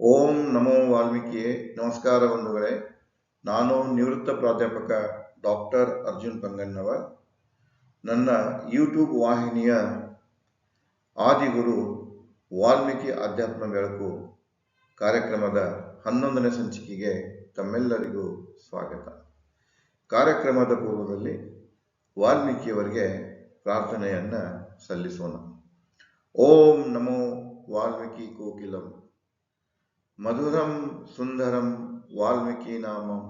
ಓಂ ನಮೋ ವಾಲ್ಮೀಕಿಯೇ, ನಮಸ್ಕಾರ ಬಂಧುಗಳೇ. ನಾನು ನಿವೃತ್ತ ಪ್ರಾಧ್ಯಾಪಕ ಡಾಕ್ಟರ್ ಅರ್ಜುನ್ ಪಂಗನ್ನವರ್ ನನ್ನ ಯೂಟ್ಯೂಬ್ ವಾಹಿನಿಯ ಆದಿಗುರು ವಾಲ್ಮೀಕಿ ಅಧ್ಯಾತ್ಮ ಬೆಳಕು ಕಾರ್ಯಕ್ರಮದ ಹನ್ನೊಂದನೇ ಸಂಚಿಕೆಗೆ ತಮ್ಮೆಲ್ಲರಿಗೂ ಸ್ವಾಗತ. ಕಾರ್ಯಕ್ರಮದ ಪೂರ್ವದಲ್ಲಿ ವಾಲ್ಮೀಕಿಯವರಿಗೆ ಪ್ರಾರ್ಥನೆಯನ್ನ ಸಲ್ಲಿಸೋಣ. ಓಂ ನಮೋ ವಾಲ್ಮೀಕಿ ಕೋಕಿಲಂ. ಮಧುರಂ ಸುಂದರಂ ವಾಲ್ಮೀಕಿ ನಾಮಂ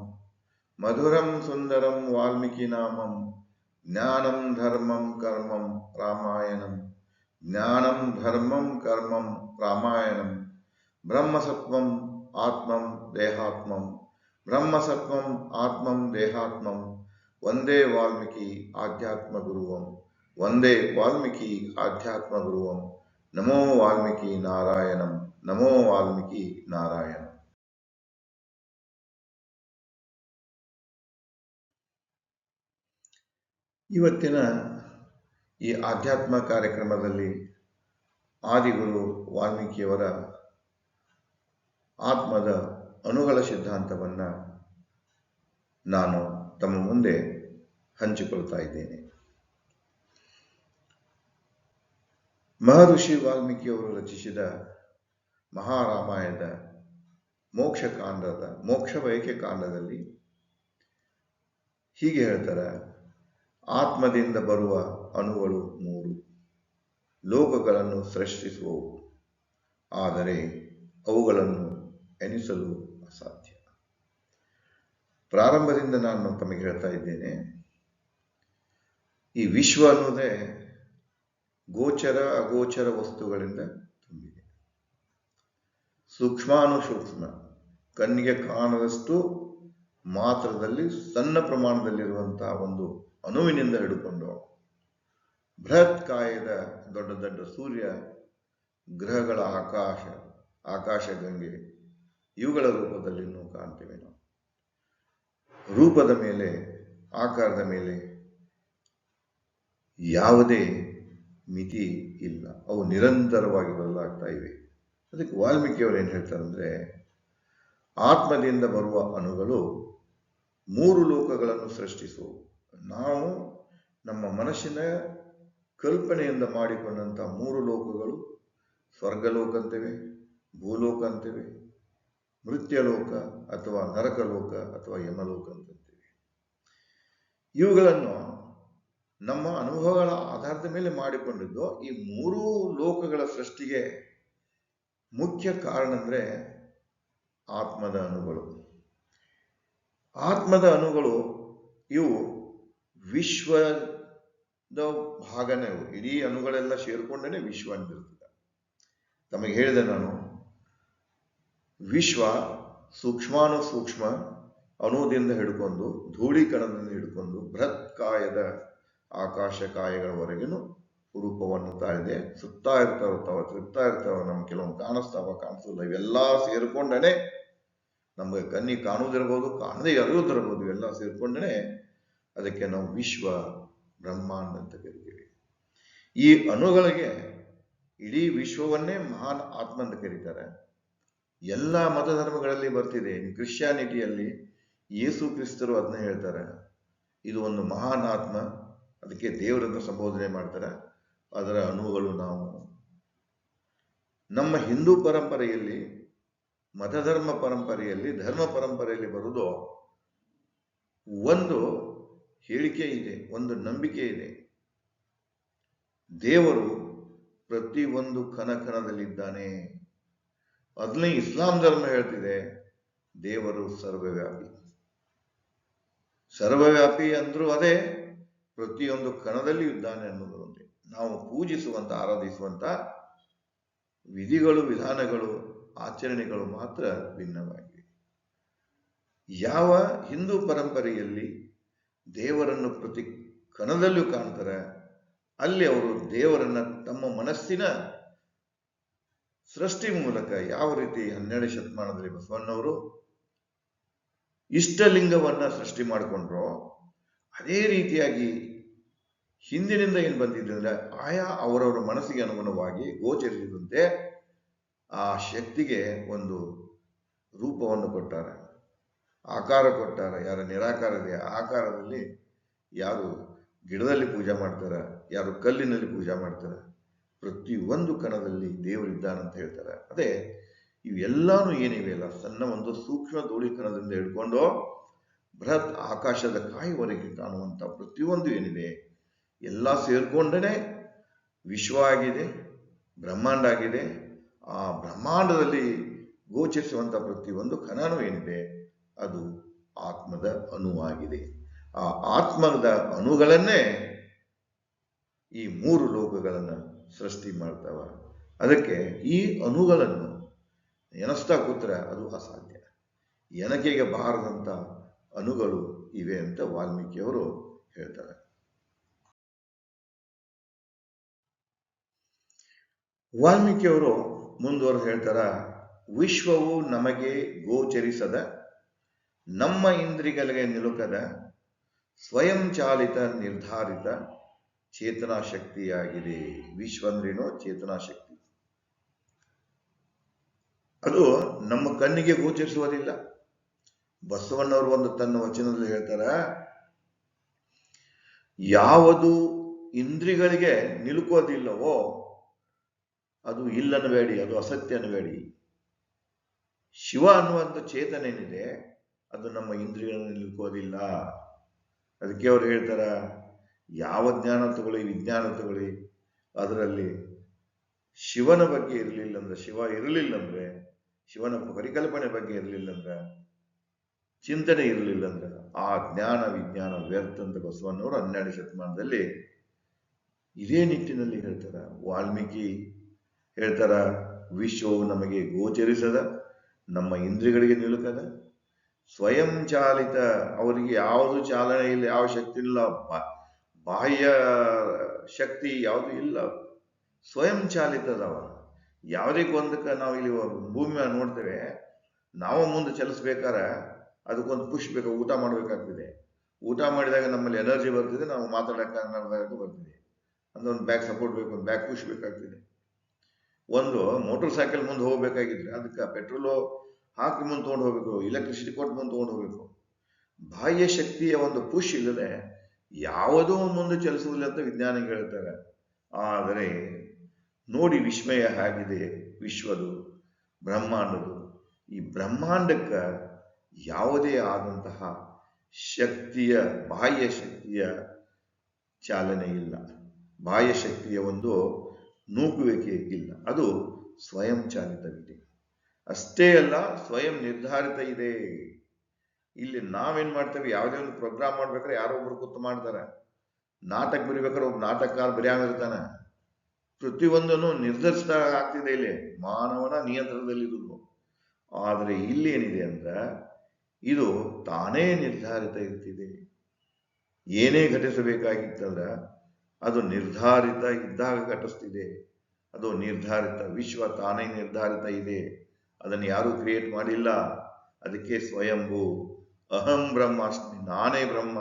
ಮಧುರಂ ಸುಂದರಂ ವಾಲ್ಮೀಕಿ ನಾಮಂ ಜ್ಞಾನಂ ಧರ್ಮಂ ಕರ್ಮಂ ರಾಮಾಯಣಂ ಜ್ಞಾನಂ ಧರ್ಮಂ ಕರ್ಮಂ ರಾಮಾಯಣಂ ಬ್ರಹ್ಮಸತ್ವಂ ಆತ್ಮಂ ದೇಹಾತ್ಮಂ ಬ್ರಹ್ಮಸತ್ವಂ ಆತ್ಮಂ ದೇಹಾತ್ಮಂ ಒಂದೇ ವಾಲ್ಮೀಕಿ ಆಧ್ಯಾತ್ಮ ಗುರುವಂ ಒಂದೇ ವಾಲ್ಮೀಕಿ ಆಧ್ಯಾತ್ಮ ಗುರುವಂ ನಮೋ ವಾಲ್ಮೀಕಿ ನಾರಾಯಣಂ ನಮೋ ವಾಲ್ಮೀಕಿ ನಾರಾಯಣ. ಇವತ್ತಿನ ಈ ಆಧ್ಯಾತ್ಮ ಕಾರ್ಯಕ್ರಮದಲ್ಲಿ ಆದಿಗುರು ವಾಲ್ಮೀಕಿಯವರ ಆತ್ಮದ ಅನುಗಳ ಸಿದ್ಧಾಂತವನ್ನ ನಾನು ತಮ್ಮ ಮುಂದೆ ಹಂಚಿಕೊಳ್ತಾ ಇದ್ದೇನೆ. ಮಹರ್ಷಿ ವಾಲ್ಮೀಕಿಯವರು ರಚಿಸಿದ ಮಹಾರಾಮಾಯಣದ ಮೋಕ್ಷ ಕಾಂಡದ ಮೋಕ್ಷ ಬಯಕೆ ಕಾಂಡದಲ್ಲಿ ಹೀಗೆ ಹೇಳ್ತಾರೆ, ಆತ್ಮದಿಂದ ಬರುವ ಅಣುಗಳು ಮೂರು, ಲೋಕಗಳನ್ನು ಸೃಷ್ಟಿಸುವವು, ಆದರೆ ಅವುಗಳನ್ನು ಎನಿಸಲು ಅಸಾಧ್ಯ. ಪ್ರಾರಂಭದಿಂದ ನಾನು ತಮಗೆ ಹೇಳ್ತಾ ಇದ್ದೇನೆ, ಈ ವಿಶ್ವ ಅನ್ನೋದೇ ಗೋಚರ ಅಗೋಚರ ವಸ್ತುಗಳಿಂದ ಸೂಕ್ಷ್ಮಾನುಸೂಕ್ಷ್ಮ. ಕಣ್ಣಿಗೆ ಕಾಣದಷ್ಟು ಮಾತ್ರದಲ್ಲಿ ಸಣ್ಣ ಪ್ರಮಾಣದಲ್ಲಿರುವಂತಹ ಒಂದು ಅಣುವಿನಿಂದ ಬೃಹತ್ ಕಾಯದ ದೊಡ್ಡ ದೊಡ್ಡ ಸೂರ್ಯ, ಗ್ರಹಗಳ ಆಕಾಶ ಆಕಾಶ ಗಂಗೆ, ಇವುಗಳ ರೂಪದಲ್ಲಿ ನಾವು ಕಾಣ್ತೇವೆ ನಾವು. ರೂಪದ ಮೇಲೆ, ಆಕಾರದ ಮೇಲೆ ಯಾವುದೇ ಮಿತಿ ಇಲ್ಲ. ಅವು ನಿರಂತರವಾಗಿ ಬದಲಾಗ್ತಾ ಇವೆ. ಅದಕ್ಕೆ ವಾಲ್ಮೀಕಿಯವರು ಏನು ಹೇಳ್ತಾರೆ ಆತ್ಮದಿಂದ ಬರುವ ಅಣುಗಳು ಮೂರು ಲೋಕಗಳನ್ನು ಸೃಷ್ಟಿಸುವು. ನಾವು ನಮ್ಮ ಮನಸ್ಸಿನ ಕಲ್ಪನೆಯಿಂದ ಮಾಡಿಕೊಂಡಂಥ ಮೂರು ಲೋಕಗಳು ಸ್ವರ್ಗಲೋಕ ಅಂತೇವೆ ಭೂಲೋಕ ಅಂತೇವೆ ಮೃತ್ಯಲೋಕ ಅಥವಾ ನರಕಲೋಕ ಅಥವಾ ಯಮಲೋಕ ಅಂತಂತೇವೆ ಇವುಗಳನ್ನು ನಮ್ಮ ಅನುಭವಗಳ ಆಧಾರದ ಮೇಲೆ ಮಾಡಿಕೊಂಡಿದ್ದು ಈ ಮೂರೂ ಲೋಕಗಳ ಸೃಷ್ಟಿಗೆ ಮುಖ್ಯ ಕಾರಣ ಅಂದರೆ ಆತ್ಮದ ಅಣುಗಳು. ಆತ್ಮದ ಅಣುಗಳು ಇವು ವಿಶ್ವದ ಭಾಗನೇ ಇಡೀ ಅಣುಗಳೆಲ್ಲ ಸೇರ್ಕೊಂಡೇ ವಿಶ್ವ ಅಂತಿರ್ತದೆ. ತಮಗೆ ಹೇಳಿದೆ ನಾನು, ವಿಶ್ವ ಸೂಕ್ಷ್ಮಾನು ಸೂಕ್ಷ್ಮ ಅಣುದಿಂದ ಹಿಡ್ಕೊಂಡು ಧೂಳೀಕರಣದಿಂದ ಹಿಡ್ಕೊಂಡು ಬೃಹತ್ ಕಾಯದ ಆಕಾಶ ಕಾಯಗಳವರೆಗಿನ ರೂಪವನ್ನು ತಾಳಿದೆ. ಸುತ್ತಾ ಇರ್ತಾವ ತಾವ, ತಿರುಗ್ತಾ ಇರ್ತಾವ ನಮ್ಗೆ ಕೆಲವೊಂದು ಕಾಣಿಸ್ತಾವ ಕಾಣಿಸಲ್ಲ ಇವೆಲ್ಲ ಸೇರ್ಕೊಂಡನೆ ನಮಗೆ ಕನ್ನಿ ಕಾಣುವುದಿರ್ಬೋದು ಕಾಣದೇ ಅರಿಯೋದಿರ್ಬೋದು ಇವೆಲ್ಲ ಸೇರ್ಕೊಂಡನೆ ಅದಕ್ಕೆ ನಾವು ವಿಶ್ವ ಬ್ರಹ್ಮಾಂಡ ಅಂತ ಕರಿತೀವಿ. ಈ ಅಣುಗಳಿಗೆ ಇಡೀ ವಿಶ್ವವನ್ನೇ ಮಹಾನ್ ಆತ್ಮ ಅಂತ ಕರೀತಾರೆ. ಎಲ್ಲ ಮತ ಧರ್ಮಗಳಲ್ಲಿ ಬರ್ತಿದೆ ಕ್ರಿಶ್ಚಿಯಾನಿಟಿಯಲ್ಲಿ ಯೇಸು ಕ್ರಿಸ್ತರು ಅದನ್ನ ಹೇಳ್ತಾರೆ. ಇದು ಒಂದು ಮಹಾನ್ ಆತ್ಮ. ಅದಕ್ಕೆ ದೇವರನ್ನ ಸಂಬೋಧನೆ ಮಾಡ್ತಾರೆ. ಅದರ ಅಣುಗಳು ನಾವು. ನಮ್ಮ ಹಿಂದೂ ಪರಂಪರೆಯಲ್ಲಿ, ಮತಧರ್ಮ ಪರಂಪರೆಯಲ್ಲಿ, ಧರ್ಮ ಪರಂಪರೆಯಲ್ಲಿ ಬರುವುದು ಒಂದು ಹೇಳಿಕೆ ಇದೆ, ಒಂದು ನಂಬಿಕೆ ಇದೆ. ದೇವರು ಪ್ರತಿ ಒಂದು ಕಣ ಕಣದಲ್ಲಿದ್ದಾನೆ. ಅದನ್ನೇ ಇಸ್ಲಾಂ ಧರ್ಮ ಹೇಳ್ತಿದೆ. ದೇವರು ಸರ್ವವ್ಯಾಪಿ. ಸರ್ವವ್ಯಾಪಿ ಅಂದ್ರೂ ಅದೇ, ಪ್ರತಿಯೊಂದು ಕಣದಲ್ಲಿ ಇದ್ದಾನೆ ಅನ್ನೋದು. ನಾವು ಪೂಜಿಸುವಂತ ಆರಾಧಿಸುವಂಥ ವಿಧಿಗಳು, ವಿಧಾನಗಳು, ಆಚರಣೆಗಳು ಮಾತ್ರ ಭಿನ್ನವಾಗಿವೆ. ಯಾವ ಹಿಂದೂ ಪರಂಪರೆಯಲ್ಲಿ ದೇವರನ್ನು ಪ್ರತಿ ಕಣದಲ್ಲೂ ಕಾಣ್ತಾರೆ, ಅಲ್ಲಿ ಅವರು ದೇವರನ್ನ ತಮ್ಮ ಮನಸ್ಸಿನ ಸೃಷ್ಟಿ ಮೂಲಕ ಯಾವ ರೀತಿ ಹನ್ನೆರಡು ಶತಮಾನದಲ್ಲಿ ಬಸವಣ್ಣವರು ಇಷ್ಟಲಿಂಗವನ್ನ ಸೃಷ್ಟಿ ಮಾಡಿಕೊಂಡ್ರೋ, ಅದೇ ರೀತಿಯಾಗಿ ಹಿಂದಿನಿಂದ ಏನು ಬಂದಿದೆ ಅಂದರೆ ಆಯಾ ಅವರವರ ಮನಸ್ಸಿಗೆ ಅನುಗುಣವಾಗಿ ಗೋಚರಿಸಿದಂತೆ ಆ ಶಕ್ತಿಗೆ ಒಂದು ರೂಪವನ್ನು ಕೊಟ್ಟಾರೆ. ಆಕಾರ ಕೊಟ್ಟಾರೆ. ಯಾರ ನಿರಾಕಾರ ಇದೆ ಆಕಾರದಲ್ಲಿ ಯಾರು ಗಿಡದಲ್ಲಿ ಪೂಜೆ ಮಾಡ್ತಾರೆ, ಯಾರು ಕಲ್ಲಿನಲ್ಲಿ ಪೂಜೆ ಮಾಡ್ತಾರೆ, ಪ್ರತಿಯೊಂದು ಕಣದಲ್ಲಿ ದೇವರಿದ್ದಾನಂತ ಹೇಳ್ತಾರೆ. ಅದೇ ಇವೆಲ್ಲಾನು ಏನಿವೆಯಲ್ಲ ಸಣ್ಣ ಒಂದು ಸೂಕ್ಷ್ಮ ಧೂಳಿಕಣದಿಂದ ಹಿಡ್ಕೊಂಡು ಬೃಹತ್ ಆಕಾಶದ ಕಾಯಿವರೆಗೆ ಕಾಣುವಂಥ ಪ್ರತಿಯೊಂದು ಏನಿದೆ ಎಲ್ಲ ಸೇರ್ಕೊಂಡೇ ವಿಶ್ವ ಆಗಿದೆ, ಬ್ರಹ್ಮಾಂಡ ಆಗಿದೆ. ಆ ಬ್ರಹ್ಮಾಂಡದಲ್ಲಿ ಗೋಚರಿಸುವಂಥ ಪ್ರತಿಯೊಂದು ಕಣನೂ ಏನಿದೆ, ಅದು ಆತ್ಮದ ಅಣುವಾಗಿದೆ ಆ ಆತ್ಮದ ಅಣುಗಳನ್ನೇ ಈ ಮೂರು ಲೋಕಗಳನ್ನು ಸೃಷ್ಟಿ ಮಾಡ್ತಾವ. ಅದಕ್ಕೆ ಈ ಅಣುಗಳನ್ನು ಎನಸ್ತಾ ಕೂತ್ರೆ ಅದು ಅಸಾಧ್ಯ. ಎನಕೆಗೆ ಬಾರದಂಥ ಅಣುಗಳು ಇವೆ ಅಂತ ವಾಲ್ಮೀಕಿಯವರು ಹೇಳ್ತಾರೆ. ವಾಲ್ಮೀಕಿಯವರು ಮುಂದುವರೆದು ಹೇಳ್ತಾರ, ವಿಶ್ವವು ನಮಗೆ ಗೋಚರಿಸದ, ನಮ್ಮ ಇಂದ್ರಿಗಳಿಗೆ ನಿಲುಕದ, ಸ್ವಯಂ ಚಾಲಿತ, ನಿರ್ಧಾರಿತ ಚೇತನಾ ಶಕ್ತಿಯಾಗಿದೆ. ವಿಶ್ವ ಅಂದ್ರೇನೋ? ಚೇತನಾ ಶಕ್ತಿ. ಅದು ನಮ್ಮ ಕಣ್ಣಿಗೆ ಗೋಚರಿಸುವುದಿಲ್ಲ. ಬಸವಣ್ಣವರು ಒಂದು ತನ್ನ ವಚನದಲ್ಲಿ ಹೇಳ್ತಾರ, ಯಾವುದು ಇಂದ್ರಿಗಳಿಗೆ ನಿಲುಕೋದಿಲ್ಲವೋ ಅದು ಇಲ್ಲನಬೇಡಿ, ಅದು ಅಸತ್ಯ ಅನ್ನಬೇಡಿ ಶಿವ ಅನ್ನುವಂಥ ಚೇತನ ಏನಿದೆ ಅದು ನಮ್ಮ ಇಂದ್ರಿಯನ್ನು ನಿಲ್ಕೋದಿಲ್ಲ. ಅದಕ್ಕೆ ಅವ್ರು ಹೇಳ್ತಾರ, ಯಾವ ಜ್ಞಾನ ತಗೊಳ್ಳಿ, ವಿಜ್ಞಾನ ತಗೊಳ್ಳಿ, ಅದರಲ್ಲಿ ಶಿವನ ಬಗ್ಗೆ ಇರಲಿಲ್ಲ ಅಂದ್ರೆ, ಶಿವ ಇರಲಿಲ್ಲ ಅಂದ್ರೆ, ಶಿವನ ಪರಿಕಲ್ಪನೆ ಬಗ್ಗೆ ಇರಲಿಲ್ಲ ಅಂದ್ರೆ, ಚಿಂತನೆ ಇರಲಿಲ್ಲ ಅಂದ್ರೆ, ಆ ಜ್ಞಾನ ವಿಜ್ಞಾನ ವ್ಯರ್ಥ ಅಂತ ಬಸವಣ್ಣವರು ಹನ್ನೆರಡು ಶತಮಾನದಲ್ಲಿ ಇದೇ ನಿಟ್ಟಿನಲ್ಲಿ ಹೇಳ್ತಾರ. ವಾಲ್ಮೀಕಿ ಹೇಳ್ತಾರ, ವಿಶ್ವವು ನಮಗೆ ಗೋಚರಿಸದ, ನಮ್ಮ ಇಂದ್ರಿಯಗಳಿಗೆ ನಿಲುಕದ. ಸ್ವಯಂ ಚಾಲಿತ, ಅವರಿಗೆ ಯಾವುದು ಚಾಲನೆ ಇಲ್ಲ, ಯಾವ ಶಕ್ತಿ ಇಲ್ಲ ಬಾಹ್ಯ ಶಕ್ತಿ ಯಾವುದು ಇಲ್ಲ. ಸ್ವಯಂ ಚಾಲಿತದವ ಯಾವುದೇ ಒಂದಕ್ಕೆ ನಾವು ಇಲ್ಲಿ ಭೂಮಿ ಮೇಲೆ ನೋಡ್ತೇವೆ, ನಾವು ಮುಂದೆ ಚಲಿಸ್ಬೇಕಾರ ಅದಕ್ಕೊಂದು ಪುಷ್ ಬೇಕು, ಊಟ ಮಾಡಬೇಕಾಗ್ತದೆ. ಊಟ ಮಾಡಿದಾಗ ನಮ್ಮಲ್ಲಿ ಎನರ್ಜಿ ಬರ್ತಿದೆ, ನಾವು ಮಾತಾಡೋಕೆ ಬರ್ತಿದೆ. ಅಂದ್ರೆ ಒಂದು ಬ್ಯಾಕ್ ಸಪೋರ್ಟ್ ಬೇಕು, ಒಂದು ಬ್ಯಾಕ್ ಪುಷ್ ಬೇಕಾಗ್ತದೆ. ಒಂದು ಮೋಟರ್ ಸೈಕಲ್ ಮುಂದೆ ಹೋಗ್ಬೇಕಾಗಿದ್ರೆ ಅದಕ್ಕೆ ಪೆಟ್ರೋಲು ಹಾಕಿ ಮುಂದೆ ತೊಗೊಂಡು ಹೋಗ್ಬೇಕು ಇಲೆಕ್ಟ್ರಿಸಿಟಿ ಕೊಟ್ಟು ಮುಂದೆ ತೊಗೊಂಡು ಹೋಗ್ಬೇಕು. ಬಾಹ್ಯ ಶಕ್ತಿಯ ಒಂದು ಪುಷ್ ಇಲ್ಲದೆ ಯಾವುದೂ ಮುಂದೆ ಚಲಿಸುವುದಿಲ್ಲ ಅಂತ ವಿಜ್ಞಾನಿಗಳು ಹೇಳ್ತಾರೆ. ಆದರೆ ನೋಡಿ ವಿಸ್ಮಯ ಆಗಿದೆ ವಿಶ್ವದು, ಬ್ರಹ್ಮಾಂಡದು. ಈ ಬ್ರಹ್ಮಾಂಡಕ್ಕೆ ಯಾವುದೇ ಆದಂತಹ ಶಕ್ತಿಯ, ಬಾಹ್ಯ ಶಕ್ತಿಯ ಚಾಲನೆ ಇಲ್ಲ. ಬಾಹ್ಯ ಶಕ್ತಿಯ ಒಂದು ನೂಕುವಿಕೆ ಇಲ್ಲ. ಅದು ಸ್ವಯಂ ಚಾಲಿತವಿದೆ ಅಷ್ಟೇ ಅಲ್ಲ, ಸ್ವಯಂ ನಿರ್ಧಾರಿತ ಇದೆ. ಇಲ್ಲಿ ನಾವೇನ್ ಮಾಡ್ತೇವೆ? ಯಾವುದೇ ಒಂದು ಪ್ರೋಗ್ರಾಮ್ ಮಾಡ್ಬೇಕಾದ್ರೆ ಯಾರೋ ಒಬ್ರು ಕೂತು ಮಾಡ್ತಾರೆ. ನಾಟಕ ಬರಿಬೇಕಾದ್ರೆ ಒಬ್ಬ ನಾಟಕಕಾರ ಬರೆಯಾಗಿರ್ತಾನೆ. ಪ್ರತಿಯೊಂದನ್ನು ನಿರ್ಧರಿಸಿದ ಆಗ್ತಿದೆ ಇಲ್ಲಿ. ಮಾನವನ ನಿಯಂತ್ರಣದಲ್ಲಿ ಇರುವುದು. ಆದರೆ ಇಲ್ಲಿ ಏನಿದೆ ಅಂದ್ರೆ, ಇದು ತಾನೇ ನಿರ್ಧಾರಿತ ಇರ್ತಿದೆ. ಏನೇ ಘಟಿಸಬೇಕಾಗಿತ್ತಂದ್ರೆ ಅದು ನಿರ್ಧಾರಿತ ಇದ್ದಾಗ ಘಟಿಸ್ತಿದೆ. ಅದು ನಿರ್ಧಾರಿತ, ವಿಶ್ವ ತಾನೇ ನಿರ್ಧಾರಿತ ಇದೆ. ಅದನ್ನು ಯಾರೂ ಕ್ರಿಯೇಟ್ ಮಾಡಿಲ್ಲ. ಅದಕ್ಕೆ ಸ್ವಯಂಭು. ಅಹಂ ಬ್ರಹ್ಮಾಸ್ಮಿ, ನಾನೇ ಬ್ರಹ್ಮ.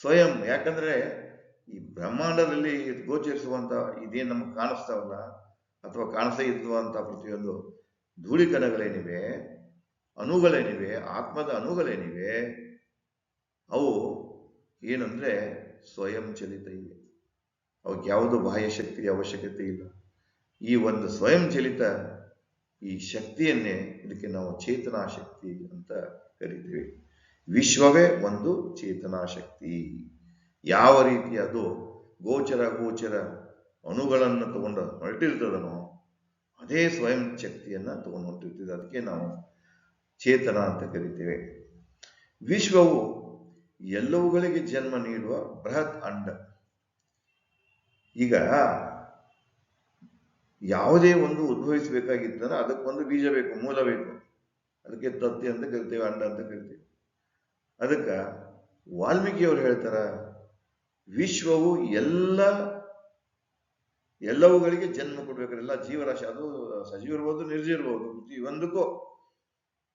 ಸ್ವಯಂ, ಯಾಕಂದ್ರೆ ಈ ಬ್ರಹ್ಮಾಂಡದಲ್ಲಿ ಗೋಚರಿಸುವಂತ ಇದೇನು ನಮ್ಗೆ ಕಾಣಿಸ್ತಾವಲ್ಲ, ಅಥವಾ ಕಾಣಿಸೇ ಇರುವಂತ ಪ್ರತಿಯೊಂದು ಧೂಳಿಕಣಗಳೇನಿವೆ, ಅಣುಗಳೇನಿವೆ, ಆತ್ಮದ ಅಣುಗಳೇನಿವೆ, ಅವು ಏನಂದ್ರೆ ಸ್ವಯಂ ಚಲಿತ ಇವೆ. ಅವಕ್ಕೆ ಯಾವುದು ಬಾಹ್ಯ ಶಕ್ತಿಯ ಅವಶ್ಯಕತೆ ಇಲ್ಲ. ಈ ಒಂದು ಸ್ವಯಂ ಚಲಿತ ಈ ಶಕ್ತಿಯನ್ನೇ ಇದಕ್ಕೆ ನಾವು ಚೇತನಾ ಶಕ್ತಿ ಅಂತ ಕರಿತೀವಿ. ವಿಶ್ವವೇ ಒಂದು ಚೇತನಾ ಶಕ್ತಿ. ಯಾವ ರೀತಿ ಅದು ಗೋಚರ ಗೋಚರ ಅಣುಗಳನ್ನು ತಗೊಂಡು ಹೊರಟಿರ್ತದನೋ ಅದೇ ಸ್ವಯಂ ಶಕ್ತಿಯನ್ನ ತಗೊಂಡು ಹೊರಟಿರ್ತದೆ ಅದಕ್ಕೆ ನಾವು ಚೇತನ ಅಂತ ಕರಿತೇವೆ. ವಿಶ್ವವು ಎಲ್ಲವುಗಳಿಗೆ ಜನ್ಮ ನೀಡುವ ಬೃಹತ್ ಅಂಡ. ಈಗ ಯಾವುದೇ ಒಂದು ಉದ್ಭವಿಸಬೇಕಾಗಿತ್ತಂದ್ರೆ ಅದಕ್ಕೊಂದು ಬೀಜ ಬೇಕು, ಮೂಲ ಬೇಕು. ಅದಕ್ಕೆ ತತ್ತಿ ಅಂತ ಕರಿತೇವೆ ಅಂಡ ಅಂತ ಕರಿತೇವೆ. ಅದಕ್ಕೆ ವಾಲ್ಮೀಕಿಯವರು ಹೇಳ್ತಾರ, ವಿಶ್ವವು ಎಲ್ಲ, ಎಲ್ಲವುಗಳಿಗೆ ಜನ್ಮ ಕೊಡ್ಬೇಕಾದ್ರೆ ಎಲ್ಲ ಜೀವರಾಶಿ, ಅದು ಸಜೀವ ಇರ್ಬೋದು, ನಿರ್ಜೀವ ಇರ್ಬೋದು. ಒಂದಕ್ಕೂ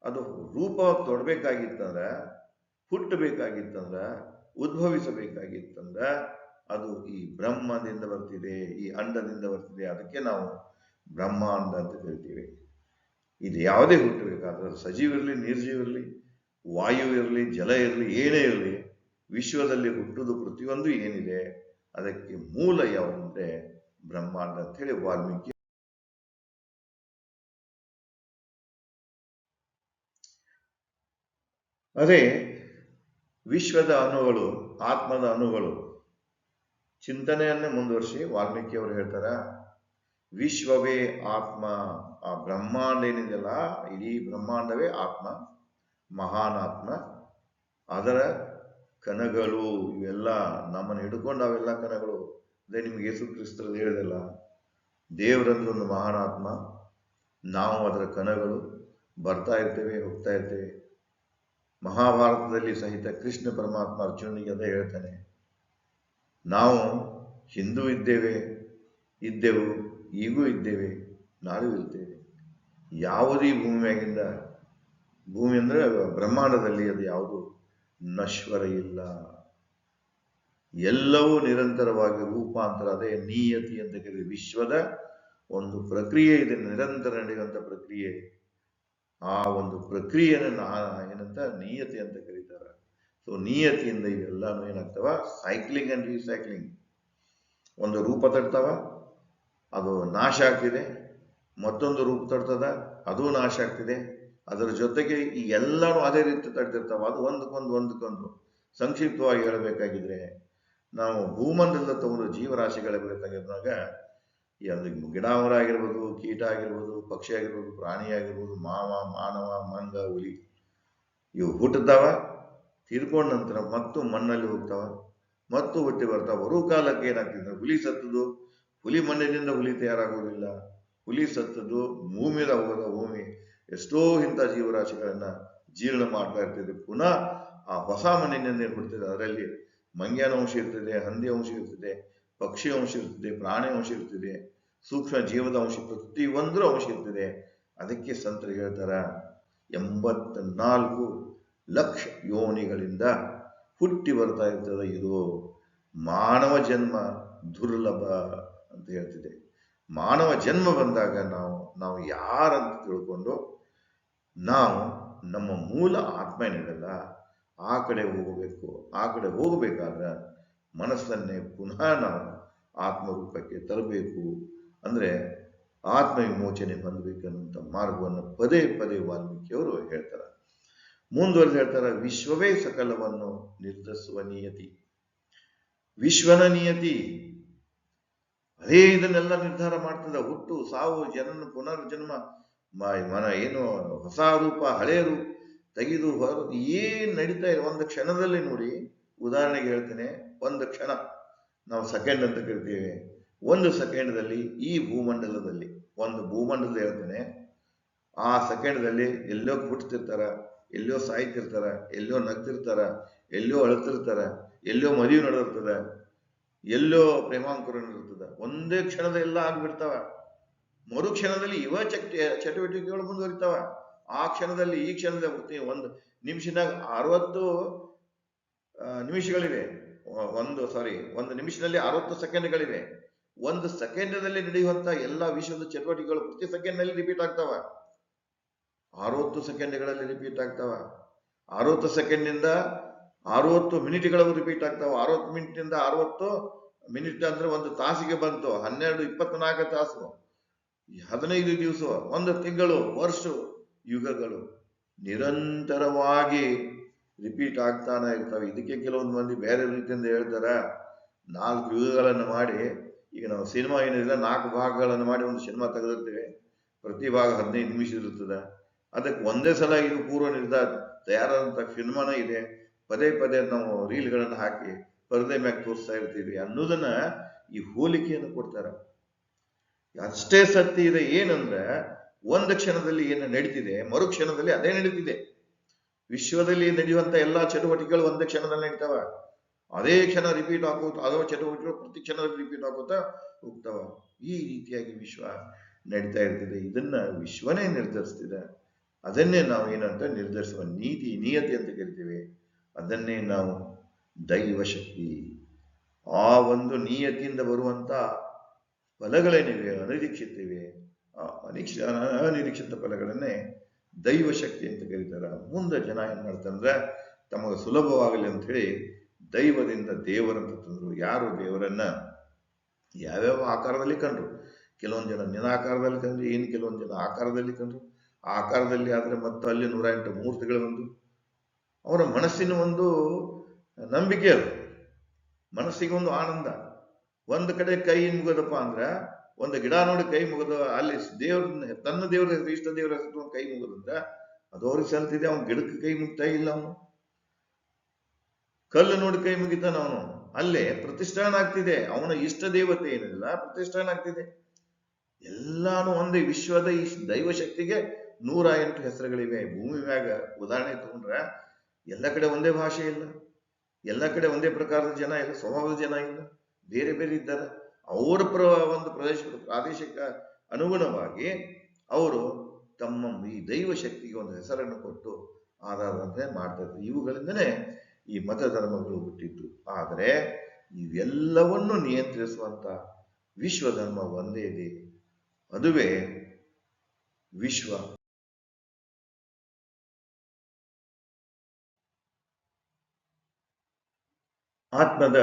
ಅದು ರೂಪ ತೊಡಬೇಕಾಗಿತ್ತಂದ್ರ, ಹುಟ್ಟಬೇಕಾಗಿತ್ತಂದ್ರ, ಉದ್ಭವಿಸಬೇಕಾಗಿತ್ತಂದ್ರ ಅದು ಈ ಬ್ರಹ್ಮದಿಂದ ಬರ್ತಿದೆ, ಈ ಅಂಡದಿಂದ ಬರ್ತಿದೆ, ಅದಕ್ಕೆ ನಾವು ಬ್ರಹ್ಮಾಂಡ ಅಂತ ಕರಿತೀವಿ. ಇದು ಯಾವುದೇ ಹುಟ್ಟಬೇಕಾದ್ರೆ ಸಜೀವ ಇರಲಿ, ನಿರ್ಜೀವ ಇರಲಿ, ವಾಯು ಇರಲಿ, ಜಲ ಇರಲಿ, ಏನೇ ಇರಲಿ, ವಿಶ್ವದಲ್ಲಿ ಹುಟ್ಟುವುದು ಪ್ರತಿಯೊಂದು ಏನಿದೆ, ಅದಕ್ಕೆ ಮೂಲ ಯಾವುದಂದ್ರೆ ಬ್ರಹ್ಮಾಂಡ ಅಂತ ಹೇಳಿ ವಾಲ್ಮೀಕಿ ಅದೇ ವಿಶ್ವದ ಅಣುಗಳು, ಆತ್ಮದ ಅಣುಗಳು ಚಿಂತನೆಯನ್ನೇ ಮುಂದುವರಿಸಿ ವಾಲ್ಮೀಕಿ ಅವರು ಹೇಳ್ತಾರ, ವಿಶ್ವವೇ ಆತ್ಮ. ಆ ಬ್ರಹ್ಮಾಂಡ ಏನಿದೆಯಲ್ಲ, ಇಡೀ ಬ್ರಹ್ಮಾಂಡವೇ ಆತ್ಮ, ಮಹಾನ್ ಆತ್ಮ. ಅದರ ಕಣಗಳು ಇವೆಲ್ಲ ನಮ್ಮನ್ನು ಹಿಡ್ಕೊಂಡು ಅವೆಲ್ಲ ಕಣಗಳು. ಅದೇ ನಿಮ್ಗೆ ಯೇಸು ಕ್ರಿಸ್ತರು ಹೇಳಿದೆಲ್ಲ, ದೇವರಂದ್ರೆ ಒಂದು ಮಹಾನ್ ಆತ್ಮ. ನಾವು ಅದರ ಕಣಗಳು ಬರ್ತಾ ಇರ್ತೇವೆ, ಹೋಗ್ತಾ ಇರ್ತೇವೆ. ಮಹಾಭಾರತದಲ್ಲಿ ಸಹಿತ ಕೃಷ್ಣ ಪರಮಾತ್ಮ ಅರ್ಜುನಿಗೆ ಅದೇ ಹೇಳ್ತಾನೆ. ನಾವು ಹಿಂದೂ ಇದ್ದೇವೆ, ಇದ್ದೆವು, ಈಗೂ ಇದ್ದೇವೆ ನಾಳೆ ಇರ್ತೇವೆ ಯಾವುದೇ ಭೂಮಿಯಾಗಿಂದ, ಭೂಮಿ ಅಂದರೆ ಬ್ರಹ್ಮಾಂಡದಲ್ಲಿ ಅದು ಯಾವುದು? ನಶ್ವರ ಇಲ್ಲ. ಎಲ್ಲವೂ ನಿರಂತರವಾಗಿ ರೂಪಾಂತರ, ಅದೇ ನಿಯತಿ ಅಂತ ಕರೀತೀವಿ ವಿಶ್ವದ ಒಂದು ಪ್ರಕ್ರಿಯೆ ಇದೆ, ನಿರಂತರ ನಡೆಯುವಂಥ ಪ್ರಕ್ರಿಯೆ. ಆ ಒಂದು ಪ್ರಕ್ರಿಯೆಯನ್ನು ಏನಂತ ನಿಯತಿ ಅಂತ ಕರೀತಾರೆ. ಸೊ ನಿಯತಿಯಿಂದ ಇವೆಲ್ಲಾನು ಏನಾಗ್ತವ? ಸೈಕ್ಲಿಂಗ್ ಅಂಡ್ ರೀಸೈಕ್ಲಿಂಗ್ ಒಂದು ರೂಪ ತಡ್ತಾವ ಅದು ನಾಶ ಆಗ್ತಿದೆ. ಮತ್ತೊಂದು ರೂಪ ತಡ್ತದ ಅದು ನಾಶ ಆಗ್ತಿದೆ. ಅದರ ಜೊತೆಗೆ ಈ ಎಲ್ಲಾನು ಅದೇ ರೀತಿ ತಡ್ತಿರ್ತಾವ ಅದು ಒಂದಕ್ಕೊಂದು ಒಂದಕ್ಕೊಂದು. ಸಂಕ್ಷಿಪ್ತವಾಗಿ ಹೇಳಬೇಕಾಗಿದ್ರೆ, ನಾವು ಭೂಮಂಡಲದ ತಗೊಂಡು ಜೀವರಾಶಿಗಳ ಬೇಕಾಗಿದ್ದಾಗ ಈ ಅದು ಗಿಡ ಮರ ಆಗಿರ್ಬೋದು, ಕೀಟ ಆಗಿರ್ಬೋದು, ಪಕ್ಷಿ ಆಗಿರ್ಬೋದು, ಪ್ರಾಣಿ ಆಗಿರ್ಬೋದು, ಮಾವ, ಮಾನವ, ಮಂಗ, ಹುಲಿ, ಇವು ಹುಟ್ಟುತ್ತಾವ ತೀರ್ಕೊಂಡ ನಂತರ ಮತ್ತು ಮಣ್ಣಲ್ಲಿ ಹೋಗ್ತಾವ, ಮತ್ತು ಹುಟ್ಟಿ ಬರ್ತಾವ. ಬರೋ ಕಾಲಕ್ಕೆ ಏನಾಗ್ತಿದ್ರು ಹುಲಿ ಸತ್ತದು ಹುಲಿ ಮಣ್ಣಿನಿಂದ ಹುಲಿ ತಯಾರಾಗುವುದಿಲ್ಲ. ಹುಲಿ ಸತ್ತದು ಭೂಮಿದ ಹೋದ ಭೂಮಿ. ಎಷ್ಟೋ ಇಂಥ ಜೀವರಾಶಿಗಳನ್ನ ಜೀರ್ಣ ಮಾಡ್ತಾ ಇರ್ತಿದೆ ಪುನಃ ಆ ಹೊಸ ಮಣ್ಣಿನಿಂದ ಹುಡ್ತಿದೆ ಅದರಲ್ಲಿ ಮಂಗ್ಯಾನ ಅಂಶ ಇರ್ತದೆ, ಹಂದಿ ಅಂಶ ಇರ್ತದೆ, ಪಕ್ಷಿ ಅಂಶ ಇರ್ತದೆ, ಪ್ರಾಣಿ ಅಂಶ ಇರ್ತದೆ, ಸೂಕ್ಷ್ಮ ಜೀವದ ಅಂಶ ಪ್ರತಿ ಒಂದರ ಅಂಶ ಇರ್ತದೆ. ಅದಕ್ಕೆ ಸಂತರು ಹೇಳ್ತಾರ? ಎಂಬತ್ನಾಲ್ಕು ಲಕ್ಷ ಯೋನಿಗಳಿಂದ ಹುಟ್ಟಿ ಬರ್ತಾ ಇರ್ತದೆ ಇದು ಮಾನವ ಜನ್ಮ ದುರ್ಲಭ ಅಂತ ಹೇಳ್ತಿದೆ. ಮಾನವ ಜನ್ಮ ಬಂದಾಗ ನಾವು ನಾವು ಯಾರಂತ ತಿಳ್ಕೊಂಡು ನಾವು ನಮ್ಮ ಮೂಲ ಆತ್ಮ ಏನಿರಲ್ಲ ಆ ಕಡೆ ಹೋಗಬೇಕು, ಆ ಕಡೆ ಹೋಗಬೇಕಾದ್ರೆ ಮನಸ್ಸನ್ನೇ ಪುನಃ ನಾವು ಆತ್ಮರೂಪಕ್ಕೆ ತರಬೇಕು ಅಂದರೆ ಆತ್ಮ ವಿಮೋಚನೆ ಹೊಂದಬೇಕನ್ನುವಂಥ ಮಾರ್ಗವನ್ನು ಪದೇ ಪದೇ ವಾಲ್ಮೀಕಿಯವರು ಹೇಳ್ತಾರೆ. ಮುಂದುವರೆದು ಹೇಳ್ತಾರೆ, ವಿಶ್ವವೇ ಸಕಲವನ್ನು ನಿರ್ಧರಿಸುವ ನಿಯತಿ. ವಿಶ್ವನ ನಿಯತಿ. ಅದೇ ಇದನ್ನೆಲ್ಲ ನಿರ್ಧಾರ ಮಾಡ್ತದೆ, ಹುಟ್ಟು, ಸಾವು, ಜನನ, ಪುನರ್ಜನ್ಮ ಮನ, ಏನು, ಹೊಸ ರೂಪ, ಹಳೆ ರೂಪ, ತೆಗೆದು ಹೊರ ಏನ್ ನಡೀತಾ ಇದೆ ಒಂದು ಕ್ಷಣದಲ್ಲಿ ನೋಡಿ, ಉದಾಹರಣೆಗೆ ಹೇಳ್ತೇನೆ, ಒಂದು ಕ್ಷಣ, ನಾವು ಸೆಕೆಂಡ್ ಅಂತ ಕರಿತೀವಿ. ಒಂದು ಸೆಕೆಂಡ್ದಲ್ಲಿ ಈ ಭೂಮಂಡಲದಲ್ಲಿ, ಒಂದು ಭೂಮಂಡಲ ಹೇಳ್ತೇನೆ, ಆ ಸೆಕೆಂಡ್ದಲ್ಲಿ ಎಲ್ಲೋ ಹುಟ್ಟತಿರ್ತಾರ ಎಲ್ಲೋ ಸಾಯ್ತಿರ್ತಾರ ಎಲ್ಲೋ ನಗ್ತಿರ್ತಾರ ಎಲ್ಲೋ ಅಳ್ತಿರ್ತಾರ ಎಲ್ಲೋ ಮದುವೆ ನಡೆದಿರ್ತದ ಎಲ್ಲೋ ಪ್ರೇಮಾಂಕುರ ನಡೆದಿರ್ತದ ಒಂದೇ ಕ್ಷಣದ ಎಲ್ಲ ಆಗ್ಬಿಡ್ತಾವ. ಮರು ಕ್ಷಣದಲ್ಲಿ ಇವ ಚಟ್ ಚಟುವಟಿಕೆಗಳು ಮುಂದುವರಿತಾವ. ಆ ಕ್ಷಣದಲ್ಲಿ, ಈ ಕ್ಷಣದ ಒಂದು ನಿಮಿಷದಾಗ ಅರವತ್ತು ನಿಮಿಷಗಳಿವೆ. ಒಂದು ಸಾರಿ ಒಂದು ನಿಮಿಷದಲ್ಲಿ ಅರವತ್ತು ಸೆಕೆಂಡ್ಗಳಿವೆ. ಒಂದು ಸೆಕೆಂಡದಲ್ಲಿ ನಡೆಯುವಂತ ಎಲ್ಲಾ ವಿಷಯದ ಚಟುವಟಿಕೆಗಳು ಪ್ರತಿ ಸೆಕೆಂಡ್ನಲ್ಲಿ ರಿಪೀಟ್ ಆಗ್ತಾವ. ಅರವತ್ತು ಸೆಕೆಂಡ್ಗಳಲ್ಲಿ ರಿಪೀಟ್ ಆಗ್ತಾವ. ಅರವತ್ತು ಸೆಕೆಂಡ್ನಿಂದ ಅರವತ್ತು ಮಿನಿಟ್ಗಳವರೆಗೂ ರಿಪೀಟ್ ಆಗ್ತಾವ. ಅರವತ್ತು ಮಿನಿಟ್ನಿಂದ ಅರವತ್ತು ಮಿನಿಟ್ ಅಂದ್ರೆ ಒಂದು ತಾಸಿಗೆ ಬಂತು. ಹನ್ನೆರಡು ಇಪ್ಪತ್ನಾಲ್ಕು ತಾಸು. ಹದಿನೈದು ದಿವಸ, ಒಂದು ತಿಂಗಳು, ವರ್ಷ, ಯುಗಗಳು ನಿರಂತರವಾಗಿ ರಿಪೀಟ್ ಆಗ್ತಾನೆ ಇರ್ತವೆ. ಇದಕ್ಕೆ ಕೆಲವೊಂದು ಮಂದಿ ಬೇರೆ ರೀತಿಯಿಂದ ಹೇಳ್ತಾರ. ನಾಲ್ಕು ಯುಗಗಳನ್ನು ಮಾಡಿ, ಈಗ ನಾವು ಸಿನಿಮಾ ಏನಿಲ್ಲ ನಾಲ್ಕು ಭಾಗಗಳನ್ನು ಮಾಡಿ ಒಂದು ಸಿನಿಮಾ ತೆಗೆದಿರ್ತೇವೆ. ಪ್ರತಿ ಭಾಗ ಹದಿನೈದು ನಿಮಿಷ ಇರುತ್ತದೆ. ಅದಕ್ಕೆ ಒಂದೇ ಸಲ ಇದು ಪೂರ್ವ ನಿರ್ಧಾರ, ತಯಾರಾದಂಥ ಸಿನಿಮಾನೇ ಇದೆ, ಪದೇ ಪದೇ ನಾವು ರೀಲ್ಗಳನ್ನು ಹಾಕಿ ಪರದೆ ಮ್ಯಾಗ ತೋರಿಸ್ತಾ ಇರ್ತೀವಿ ಅನ್ನೋದನ್ನ ಈ ಹೋಲಿಕೆಯನ್ನು ಕೊಡ್ತಾರೆ. ಅಷ್ಟೇ ಸತ್ಯ ಇದೆ ಏನಂದ್ರೆ, ಒಂದು ಕ್ಷಣದಲ್ಲಿ ಏನು ನಡೀತಿದೆ, ಮರು ಕ್ಷಣದಲ್ಲಿ ಅದೇ ನಡೀತಿದೆ. ವಿಶ್ವದಲ್ಲಿ ನಡೆಯುವಂತ ಎಲ್ಲಾ ಚಟುವಟಿಕೆಗಳು ಒಂದೇ ಕ್ಷಣದಲ್ಲಿ ನಡೀತಾವ. ಅದೇ ಕ್ಷಣ ರಿಪೀಟ್ ಆಗೋತ ಅದೋ ಚಟುವಟಿಕೆಗಳು ಪ್ರತಿ ಕ್ಷಣದಲ್ಲಿ ರಿಪೀಟ್ ಆಗೋತಾ ಹೋಗ್ತಾವ. ಈ ರೀತಿಯಾಗಿ ವಿಶ್ವ ನಡೀತಾ ಇರ್ತಿದೆ. ಇದನ್ನ ವಿಶ್ವನೇ ನಿರ್ಧರಿಸ್ತಿದೆ. ಅದನ್ನೇ ನಾವು ಏನಂತ ನಿರ್ಧರಿಸುವ ನೀತಿ, ನಿಯತಿ ಅಂತ ಕರಿತೇವೆ. ಅದನ್ನೇ ನಾವು ದೈವ ಶಕ್ತಿ ಆ ಒಂದು ನಿಯತಿಯಿಂದ ಬರುವಂತ ಫಲಗಳೇನಿವೆ ಅನಿರೀಕ್ಷಿತಿವೆ ಆ ಅನಿಕ್ಷ ಅನಿರೀಕ್ಷಿತ ಫಲಗಳನ್ನೇ ದೈವ ಶಕ್ತಿ ಅಂತ ಕರೀತಾರೆ. ಮುಂದೆ ಜನ ಏನ್ ಮಾಡ್ತಾರೆ ತಮಗೆ ಸುಲಭವಾಗಲಿ ಅಂತ ಹೇಳಿ ದೈವದಿಂದ ದೇವರಂತ ತಂದ್ರು. ಯಾರು ದೇವರನ್ನ? ಯಾವ್ಯಾವ ಆಕಾರದಲ್ಲಿ ಕಂಡ್ರು? ಕೆಲವೊಂದು ಜನ ನಿರಾಕಾರದಲ್ಲಿ ಕಂಡ್ರು, ಏನು ಕೆಲವೊಂದು ಜನ ಆಕಾರದಲ್ಲಿ ಕಂಡ್ರು? ಆಕಾರದಲ್ಲಿ ಆದ್ರೆ ಮತ್ತು ಅಲ್ಲಿ ನೂರ ಎಂಟು ಮೂರ್ತಿಗಳು ಬಂದು ಅವರ ಮನಸ್ಸಿನ ಒಂದು ನಂಬಿಕೆ ಅದು. ಮನಸ್ಸಿಗೆ ಒಂದು ಆನಂದ. ಒಂದು ಕಡೆ ಕೈ ಮುಗಿದಪ್ಪ ಅಂದ್ರೆ, ಒಂದು ಗಿಡ ನೋಡಿ ಕೈ ಮುಗಿದ, ಅಲ್ಲಿ ದೇವ್ರ, ತನ್ನ ದೇವ್ರ ಹೆಸರು, ಇಷ್ಟ ದೇವ್ರ ಹೆಸರು ಕೈ ಮುಗದಂದ್ರ ಅದು ಅವ್ರಿಗೆ ಸಲ್ತಿದೆ ಅವ್ನ ಗಿಡಕ್ಕೆ ಕೈ ಮುಗ್ತಾ ಇಲ್ಲ ಅವನು. ಕಲ್ಲು ನೋಡಿ ಕೈ ಮುಗಿತಾನ ಅವನು. ಅಲ್ಲೇ ಪ್ರತಿಷ್ಠಾನ ಆಗ್ತಿದೆ. ಅವನ ಇಷ್ಟ ದೇವತೆ ಏನಿಲ್ಲ, ಪ್ರತಿಷ್ಠಾನ ಆಗ್ತಿದೆ. ಎಲ್ಲಾನು ಒಂದೇ, ವಿಶ್ವದ ಈ ದೈವ ಶಕ್ತಿಗೆ ನೂರ ಎಂಟು ಹೆಸರುಗಳಿವೆ. ಭೂಮಿ ಮ್ಯಾಗ ಉದಾಹರಣೆ ತಗೊಂಡ್ರೆ, ಎಲ್ಲ ಕಡೆ ಒಂದೇ ಭಾಷೆ ಇಲ್ಲ. ಎಲ್ಲ ಕಡೆ ಒಂದೇ ಪ್ರಕಾರದ ಜನ ಇಲ್ಲ, ಸ್ವಭಾವದ ಜನ ಇಲ್ಲ. ಬೇರೆ ಬೇರೆ ಇದ್ದಾರೆ. ಅವರ ಪ್ರ, ಒಂದು ಪ್ರದೇಶ, ಪ್ರಾದೇಶಿಕ ಅನುಗುಣವಾಗಿ ಅವರು ತಮ್ಮ ಈ ದೈವ ಶಕ್ತಿಗೆ ಒಂದು ಹೆಸರನ್ನು ಕೊಟ್ಟು ಆಧಾರದಂತೆ ಮಾಡ್ತಾ ಇದ್ರು. ಇವುಗಳಿಂದನೇ ಈ ಮತ ಧರ್ಮಗಳು ಹುಟ್ಟಿದ್ದು. ಆದರೆ ಇವೆಲ್ಲವನ್ನು ನಿಯಂತ್ರಿಸುವಂತ ವಿಶ್ವ ಧರ್ಮ ಒಂದೇ ಇದೆ. ಅದುವೇ ವಿಶ್ವ. ಆತ್ಮದ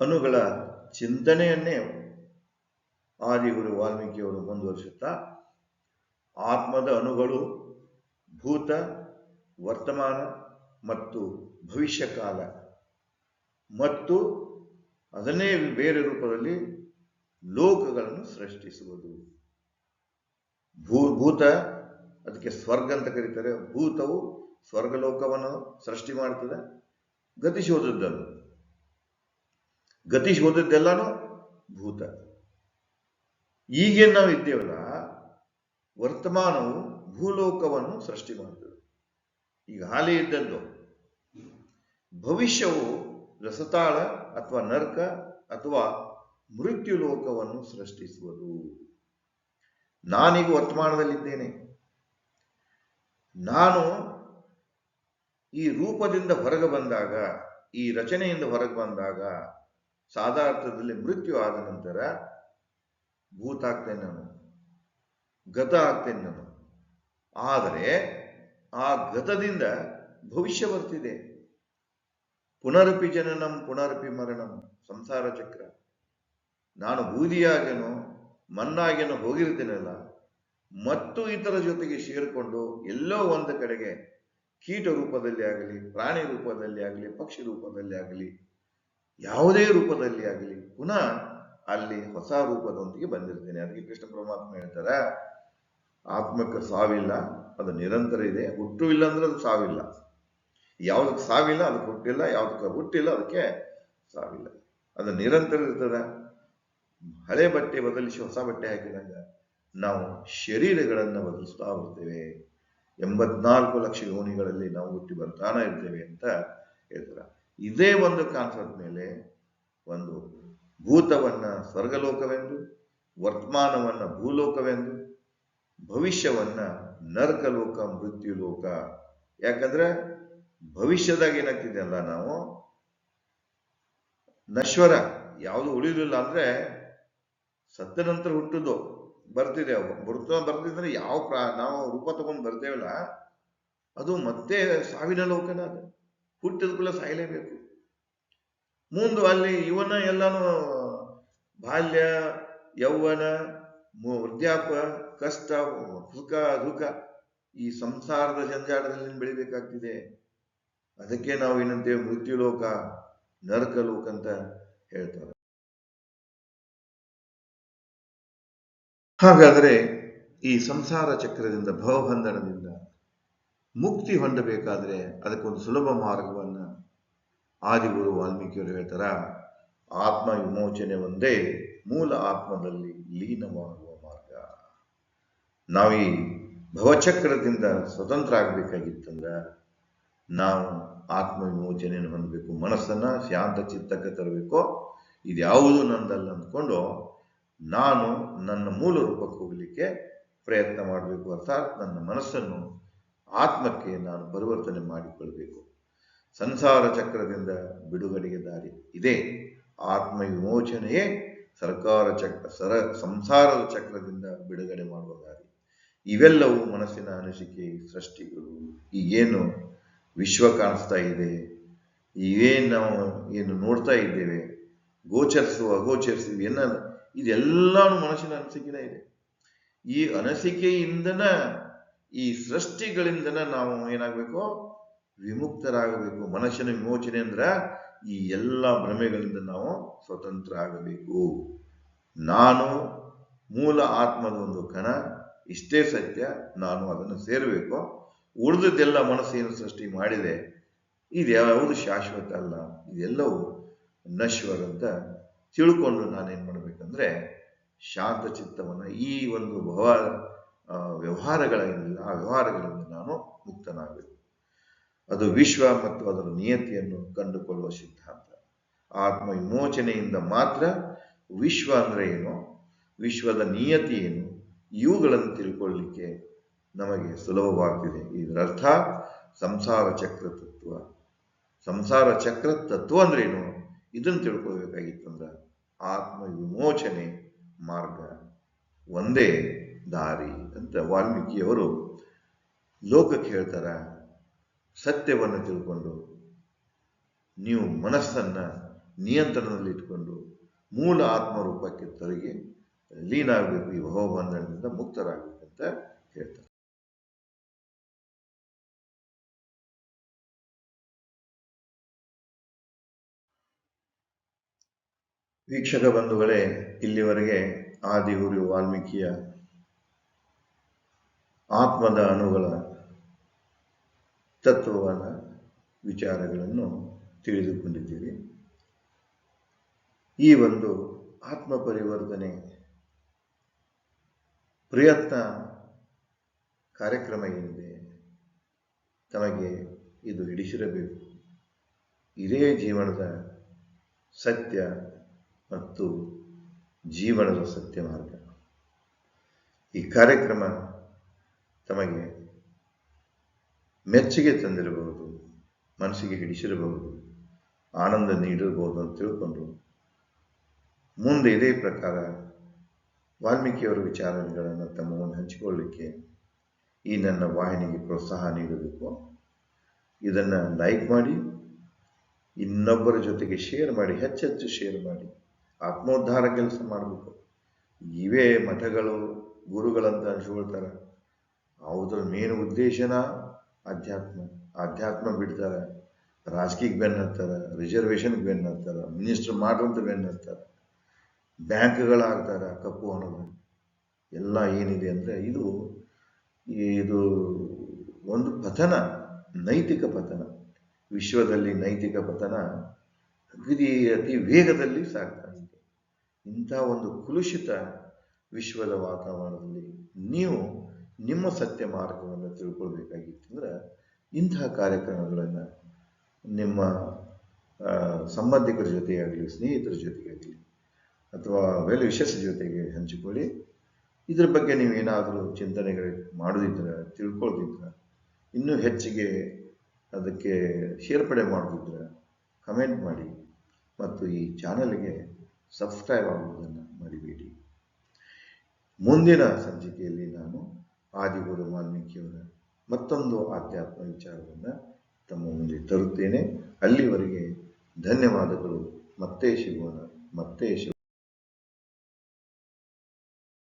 ಅನುಗಳ ಚಿಂತನೆಯನ್ನೇ ಆದಿಗುರು ವಾಲ್ಮೀಕಿಯವರು ಮುಂದುವರಿಸುತ್ತಾ, ಆತ್ಮದ ಅನುಗಳು ಭೂತ, ವರ್ತಮಾನ ಮತ್ತು ಭವಿಷ್ಯ ಕಾಲ ಮತ್ತು ಅದನ್ನೇ ಬೇರೆ ರೂಪದಲ್ಲಿ ಲೋಕಗಳನ್ನು ಸೃಷ್ಟಿಸುವುದು. ಭೂ, ಭೂತ, ಅದಕ್ಕೆ ಸ್ವರ್ಗ ಅಂತ ಕರೀತಾರೆ. ಭೂತವು ಸ್ವರ್ಗಲೋಕವನ್ನು ಸೃಷ್ಟಿ ಮಾಡ್ತದೆ ಗತಿಶೋಧದ್ದನ್ನು ಗತಿಶೋಧದ್ದೆಲ್ಲಾನು ಭೂತ. ಈಗೇನು ನಾವು ಇದ್ದೇವಲ್ಲ, ವರ್ತಮಾನವು ಭೂಲೋಕವನ್ನು ಸೃಷ್ಟಿ ಮಾಡ್ತದೆ ಈಗ ಹಾಲಿ ಇದ್ದದ್ದು ಭವಿಷ್ಯವು ರಸತಾಳ ಅಥವಾ ನರ್ಕ ಅಥವಾ ಮೃತ್ಯು ಲೋಕವನ್ನು ಸೃಷ್ಟಿಸುವುದು. ನಾನೀಗ ವರ್ತಮಾನದಲ್ಲಿದ್ದೇನೆ. ನಾನು ಈ ರೂಪದಿಂದ ಹೊರಗೆ ಬಂದಾಗ, ಈ ರಚನೆಯಿಂದ ಹೊರಗೆ ಬಂದಾಗ ಸಾಧಾರ್ಥದಲ್ಲಿ ಮೃತ್ಯು ಆದ ನಂತರ ಭೂತ ಆಗ್ತೇನೆ ನಾನು, ಗತ ಆಗ್ತೇನೆ ನಾನು. ಆದರೆ ಆ ಗತದಿಂದ ಭವಿಷ್ಯ ಬರ್ತಿದೆ. ಪುನರಪಿ ಜನನಂ ಪುನರಪಿ ಮರಣಂ ಸಂಸಾರ ಚಕ್ರ. ನಾನು ಬೂದಿಯಾಗೇನೋ, ಮಣ್ಣಾಗೇನೋ ಹೋಗಿರ್ತೇನಲ್ಲ, ಮತ್ತು ಇತರ ಜೊತೆಗೆ ಸೇರಿಕೊಂಡು ಎಲ್ಲೋ ಒಂದು ಕಡೆಗೆ ಕೀಟ ರೂಪದಲ್ಲಿ ಆಗಲಿ, ಪ್ರಾಣಿ ರೂಪದಲ್ಲಿ ಆಗಲಿ, ಪಕ್ಷಿ ರೂಪದಲ್ಲಿ ಆಗಲಿ, ಯಾವುದೇ ರೂಪದಲ್ಲಿ ಆಗಲಿ ಪುನಃ ಅಲ್ಲಿ ಹೊಸ ರೂಪದೊಂದಿಗೆ ಬಂದಿರ್ತೇನೆ ಅದಕ್ಕೆ ಕೃಷ್ಣ ಪರಮಾತ್ಮ ಹೇಳ್ತಾರೆ, ಆತ್ಮಕ್ಕೆ ಸಾವಿಲ್ಲ, ಅದು ನಿರಂತರ ಇದೆ. ಹುಟ್ಟು ಇಲ್ಲ ಅಂದ್ರೆ ಅದು ಸಾವಿಲ್ಲ. ಯಾವ್ದಕ್ಕೆ ಸಾವಿಲ್ಲ ಅದಕ್ಕೆ ಹುಟ್ಟಿಲ್ಲ. ಯಾವ್ದಕ್ಕೆ ಹುಟ್ಟಿಲ್ಲ, ಅದಕ್ಕೆ ಸಾವಿಲ್ಲ. ಅದು ನಿರಂತರ ಇರ್ತದ. ಹಳೆ ಬಟ್ಟೆ ಬದಲಿಸಿ ಹೊಸ ಬಟ್ಟೆ ಹಾಕಿದಾಗ ನಾವು ಶರೀರಗಳನ್ನು ಬದಲಿಸ್ತಾ ಹೋಗ್ತೇವೆ. ಎಂಬತ್ನಾಲ್ಕು ಲಕ್ಷ ಯೋನಿಗಳಲ್ಲಿ ನಾವು ಹುಟ್ಟಿ ಬರ್ತಾನ ಇರ್ತೇವೆ ಅಂತ ಹೇಳ್ತಾರೆ. ಇದೇ ಒಂದು ಕಾನ್ಸೆಪ್ಟ್ ಮೇಲೆ ಒಂದು ಭೂತವನ್ನ ಸ್ವರ್ಗಲೋಕವೆಂದು, ವರ್ತಮಾನವನ್ನ ಭೂಲೋಕವೆಂದು, ಭವಿಷ್ಯವನ್ನ ನರ್ಕಲೋಕ ಮೃತ್ಯು ಲೋಕ ಯಾಕಂದ್ರೆ ಭವಿಷ್ಯದಾಗ ಏನಾಗ್ತಿದೆ ಅಲ್ಲ ನಾವು? ನಶ್ವರ. ಯಾವುದು ಉಳಿಲಿಲ್ಲ ಅಂದ್ರೆ ಸತ್ತ ನಂತರ ಹುಟ್ಟುದು. ಬರ್ತಿದೆ ಅವು. ಬರ್ತ ಬರ್ತಿದ್ರೆ ಯಾವ ಪ್ರಾ, ನಾವು ರೂಪ ತಗೊಂಡು ಬರ್ತೇವಲ್ಲ, ಅದು ಮತ್ತೆ ಸಾವಿನ ಲೋಕನ ಅದು. ಹುಟ್ಟಿದ ಕೂಡ ಸಾಯಲೇಬೇಕು. ಮುಂದೆ ಅಲ್ಲಿ ಇವನ ಎಲ್ಲಾನು ಬಾಲ್ಯ, ಯೌವನ ವೃದ್ಧಾಪ ಕಷ್ಟ, ಸುಖ, ದುಃಖ ಈ ಸಂಸಾರದ ಜಂಜಾಟದಲ್ಲಿ ಬೆಳಿಬೇಕಾಗ್ತಿದೆ. ಅದಕ್ಕೆ ನಾವು ಏನಂತೇವೆ ಮೃತ್ಯು ಲೋಕ ನರಕ ಲೋಕ ಅಂತ ಹೇಳ್ತಾರೆ. ಹಾಗಾದರೆ ಈ ಸಂಸಾರ ಚಕ್ರದಿಂದ ಭವಬಂಧನದಿಂದ ಮುಕ್ತಿ ಹೊಂದಬೇಕಾದ್ರೆ ಅದಕ್ಕೊಂದು ಸುಲಭ ಮಾರ್ಗವನ್ನು ಆದಿಗುರು ವಾಲ್ಮೀಕಿಯವರು ಹೇಳ್ತಾರ, ಆತ್ಮ ವಿಮೋಚನೆ ಒಂದೇ ಮೂಲ ಆತ್ಮದಲ್ಲಿ ಲೀನವಾಗುವ ಮಾರ್ಗ. ನಾವು ಈ ಭವಚಕ್ರದಿಂದ ಸ್ವತಂತ್ರ ಆಗಬೇಕಾಗಿತ್ತಂದ್ರೆ ನಾವು ಆತ್ಮ ವಿಮೋಚನೆಯನ್ನು ಹೊಂದಬೇಕು, ಮನಸ್ಸನ್ನ ಶಾಂತ ಚಿತ್ತಕ್ಕೆ ತರಬೇಕು. ಇದ್ಯಾವುದು ನಂದಲ್ಲ ಅಂದ್ಕೊಂಡು ನಾನು ನನ್ನ ಮೂಲ ರೂಪಕ್ಕೆ ಹೋಗಲಿಕ್ಕೆ ಪ್ರಯತ್ನ ಮಾಡಬೇಕು ಅರ್ಥಾತ್ ನನ್ನ ಮನಸ್ಸನ್ನು ಆತ್ಮಕ್ಕೆ ನಾನು ಪರಿವರ್ತನೆ ಮಾಡಿಕೊಳ್ಬೇಕು. ಸಂಸಾರ ಚಕ್ರದಿಂದ ಬಿಡುಗಡೆಗೆ ದಾರಿ ಇದೆ. ಆತ್ಮ ವಿಮೋಚನೆಯೇ ಸರ್ಕಾರ ಚಕ್ರ ಸರ, ಸಂಸಾರದ ಚಕ್ರದಿಂದ ಬಿಡುಗಡೆ ಮಾಡುವ ದಾರಿ. ಇವೆಲ್ಲವೂ ಮನಸ್ಸಿನ ಅನಿಸಿಕೆ ಸೃಷ್ಟಿಗಳು. ಈಗೇನು ವಿಶ್ವ ಕಾಣಿಸ್ತಾ ಇದೆ. ಈಗೇನು ನಾವು ಏನು ನೋಡ್ತಾ ಇದ್ದೇವೆ. ಗೋಚರಿಸುವ, ಅಗೋಚರಿಸುವ ಏನ ಇದೆಲ್ಲಾನು ಮನಸ್ಸಿನ ಅನಿಸಿಕೆನೇ ಇದೆ. ಈ ಅನಿಸಿಕೆಯಿಂದನ, ಈ ಸೃಷ್ಟಿಗಳಿಂದನ ನಾವು ಏನಾಗಬೇಕು? ವಿಮುಕ್ತರಾಗಬೇಕು. ಮನಸ್ಸಿನ ವಿಮೋಚನೆ ಅಂದ್ರ ಈ ಎಲ್ಲ ಭ್ರಮೆಗಳಿಂದ ನಾವು ಸ್ವತಂತ್ರ ಆಗಬೇಕು ನಾನು ಮೂಲ ಆತ್ಮದ ಒಂದು ಕಣ, ಇಷ್ಟೇ ಸತ್ಯ, ನಾನು ಅದನ್ನು ಸೇರಬೇಕು. ಉಳಿದದ್ದೆಲ್ಲ ಮನಸ್ಸೇನು ಸೃಷ್ಟಿ ಮಾಡಿದೆ? ಇದು ಯಾವುದು ಶಾಶ್ವತ ಅಲ್ಲ. ಇದೆಲ್ಲವೂ ನಶ್ವರ ಅಂತ ತಿಳ್ಕೊಂಡು ನಾನೇನು ಮಾಡಬೇಕಂದ್ರೆ ಶಾಂತ ಚಿತ್ತವನ್ನು ಈ ಒಂದು ಭವ ವ್ಯವಹಾರಗಳ ವ್ಯವಹಾರಗಳಿಂದ ಆ ವ್ಯವಹಾರಗಳಿಂದ ನಾನು ಮುಕ್ತನಾಗಬೇಕು. ಅದು ವಿಶ್ವ ಮತ್ತು ಅದರ ನಿಯತಿಯನ್ನು ಕಂಡುಕೊಳ್ಳುವ ಸಿದ್ಧಾಂತ. ಆತ್ಮ ವಿಮೋಚನೆಯಿಂದ ಮಾತ್ರ ವಿಶ್ವ ಅಂದ್ರೆ ಏನು? ವಿಶ್ವದ ನಿಯತಿ ಏನು? ಇವುಗಳನ್ನು ತಿಳ್ಕೊಳ್ಳಿಕ್ಕೆ ನಮಗೆ ಸುಲಭವಾಗ್ತಿದೆ. ಇದರರ್ಥ ಸಂಸಾರ ಚಕ್ರ ತತ್ವ. ಸಂಸಾರ ಚಕ್ರ ತತ್ವ ಅಂದ್ರೆ ಏನು? ಇದನ್ನು ತಿಳ್ಕೊಳ್ಬೇಕಾಗಿತ್ತಂದ್ರ ಆತ್ಮ ವಿಮೋಚನೆ ಮಾರ್ಗ ಒಂದೇ ದಾರಿ ಅಂತ ವಾಲ್ಮೀಕಿಯವರು ಲೋಕಕ್ಕೆ ಹೇಳ್ತಾರ. ಸತ್ಯವನ್ನು ತಿಳ್ಕೊಂಡು, ನೀವು ಮನಸ್ಸನ್ನು ನಿಯಂತ್ರಣದಲ್ಲಿ ಇಟ್ಕೊಂಡು, ಮೂಲ ಆತ್ಮರೂಪಕ್ಕೆ ತೊಲಗಿ ಲೀನಾಗಬೇಕು ಈ ಭವಬಂಧನದಿಂದ ಮುಕ್ತರಾಗಬೇಕಂತ ಹೇಳ್ತಾರೆ. ವೀಕ್ಷಕ ಬಂಧುಗಳೇ, ಇಲ್ಲಿವರೆಗೆ ಆದಿಗುರು ವಾಲ್ಮೀಕಿಯ ಆತ್ಮದ ಅಣುಗಳ ತತ್ವವಾದ ವಿಚಾರಗಳನ್ನು ತಿಳಿದುಕೊಂಡಿದ್ದೀರಿ. ಈ ಒಂದು ಆತ್ಮ ಪರಿವರ್ತನೆ ಪ್ರಯತ್ನ ಕಾರ್ಯಕ್ರಮ ಏನಿದೆ, ತಮಗೆ ಇದು ಹಿಡಿಸಿರಬೇಕು. ಇದೇ ಜೀವನದ ಸತ್ಯ ಮತ್ತು ಜೀವನದ ಸತ್ಯ ಮಾರ್ಗ. ಈ ಕಾರ್ಯಕ್ರಮ ತಮಗೆ ಮೆಚ್ಚುಗೆ ತಂದಿರಬಹುದು, ಮನಸ್ಸಿಗೆ ಹಿಡಿಸಿರಬಹುದು, ಆನಂದ ನೀಡಿರಬಹುದು ಅಂತ ತಿಳ್ಕೊಂಡು ಮುಂದೆ ಇದೇ ಪ್ರಕಾರ ವಾಲ್ಮೀಕಿಯವರ ವಿಚಾರಗಳನ್ನು ತಮ್ಮ ಮುಂದೆ ಹಂಚಿಕೊಳ್ಳಿಕ್ಕೆ ಈ ನನ್ನ ವಾಹಿನಿಗೆ ಪ್ರೋತ್ಸಾಹ ನೀಡಬೇಕು. ಇದನ್ನು ಲೈಕ್ ಮಾಡಿ, ಇನ್ನೊಬ್ಬರ ಜೊತೆಗೆ ಶೇರ್ ಮಾಡಿ, ಹೆಚ್ಚೆಚ್ಚು ಶೇರ್ ಮಾಡಿ. ಆತ್ಮೋದ್ಧಾರ ಕೆಲಸ ಮಾಡಬೇಕು. ಇವೇ ಮಠಗಳು, ಗುರುಗಳಂತ ಅನ್ಸ್ಕೊಳ್ತಾರೆ. ಅವ್ರ ಮೇನ್ ಉದ್ದೇಶನ ಅಧ್ಯಾತ್ಮ ಅಧ್ಯಾತ್ಮ ಬಿಡ್ತಾರೆ. ರಾಜಕೀಯಕ್ಕೆ ಬೆನ್ನು ಹತ್ತಾರೆ ರಿಸರ್ವೇಷನ್ಗೆ ಬೆನ್ನು ಹತ್ತಾರೆ ಮಿನಿಸ್ಟರ್ ಮಾಡುವಂತ ಬೆನ್ನು ಹತ್ತಾರೆ ಬ್ಯಾಂಕ್ಗಳಾಗ್ತಾರೆ ಕಪ್ಪು ಹಣದ. ಎಲ್ಲ ಏನಿದೆ ಅಂದರೆ ಇದು ಇದು ಒಂದು ಪತನ, ನೈತಿಕ ಪತನ. ವಿಶ್ವದಲ್ಲಿ ನೈತಿಕ ಪತನ ಅಗದಿ ಅತಿ ವೇಗದಲ್ಲಿ ಇದೆ. ಇಂಥ ಒಂದು ಕುಲುಷಿತ ವಿಶ್ವದ ವಾತಾವರಣದಲ್ಲಿ ನೀವು ನಿಮ್ಮ ಸತ್ಯ ಮಾರ್ಗವನ್ನು ತಿಳ್ಕೊಳ್ಬೇಕಾಗಿತ್ತಂದ್ರೆ ಇಂತಹ ಕಾರ್ಯಕ್ರಮಗಳನ್ನು ನಿಮ್ಮ ಸಂಬಂಧಿಕರ ಜೊತೆಯಾಗಲಿ ಸ್ನೇಹಿತರ ಜೊತೆಗಾಗಲಿ ಅಥವಾ ವೆಲ್ ವಿಶೇಷ ಜೊತೆಗೆ ಹಂಚಿಕೊಳ್ಳಿ. ಇದ್ರ ಬಗ್ಗೆ ನೀವೇನಾದರೂ ಚಿಂತನೆಗಳು ಮಾಡೋದಿದ್ರೆ, ತಿಳ್ಕೊಳ್ದಿದ್ರೆ, ಇನ್ನೂ ಹೆಚ್ಚಿಗೆ ಅದಕ್ಕೆ ಸೇರ್ಪಡೆ ಮಾಡೋದಿದ್ರೆ ಕಮೆಂಟ್ ಮಾಡಿ. ಮತ್ತು ಈ ಚಾನಲ್ಗೆ ಸಬ್ಸ್ಕ್ರೈಬ್ ಆಗುವುದನ್ನು ಮರಿಬೇಡಿ. ಮುಂದಿನ ಸಂಚಿಕೆಯಲ್ಲಿ ನಾನು ಆದಿಗುರು ವಾಲ್ಮೀಕಿಯವರ ಮತ್ತೊಂದು ಆಧ್ಯಾತ್ಮ ವಿಚಾರವನ್ನು ತಮ್ಮ ಮುಂದೆ ತರುತ್ತೇನೆ. ಅಲ್ಲಿವರೆಗೆ ಧನ್ಯವಾದಗಳು. ಮತ್ತೆ ಶಿವನ ಮತ್ತೆ ಸಿಗೋಣ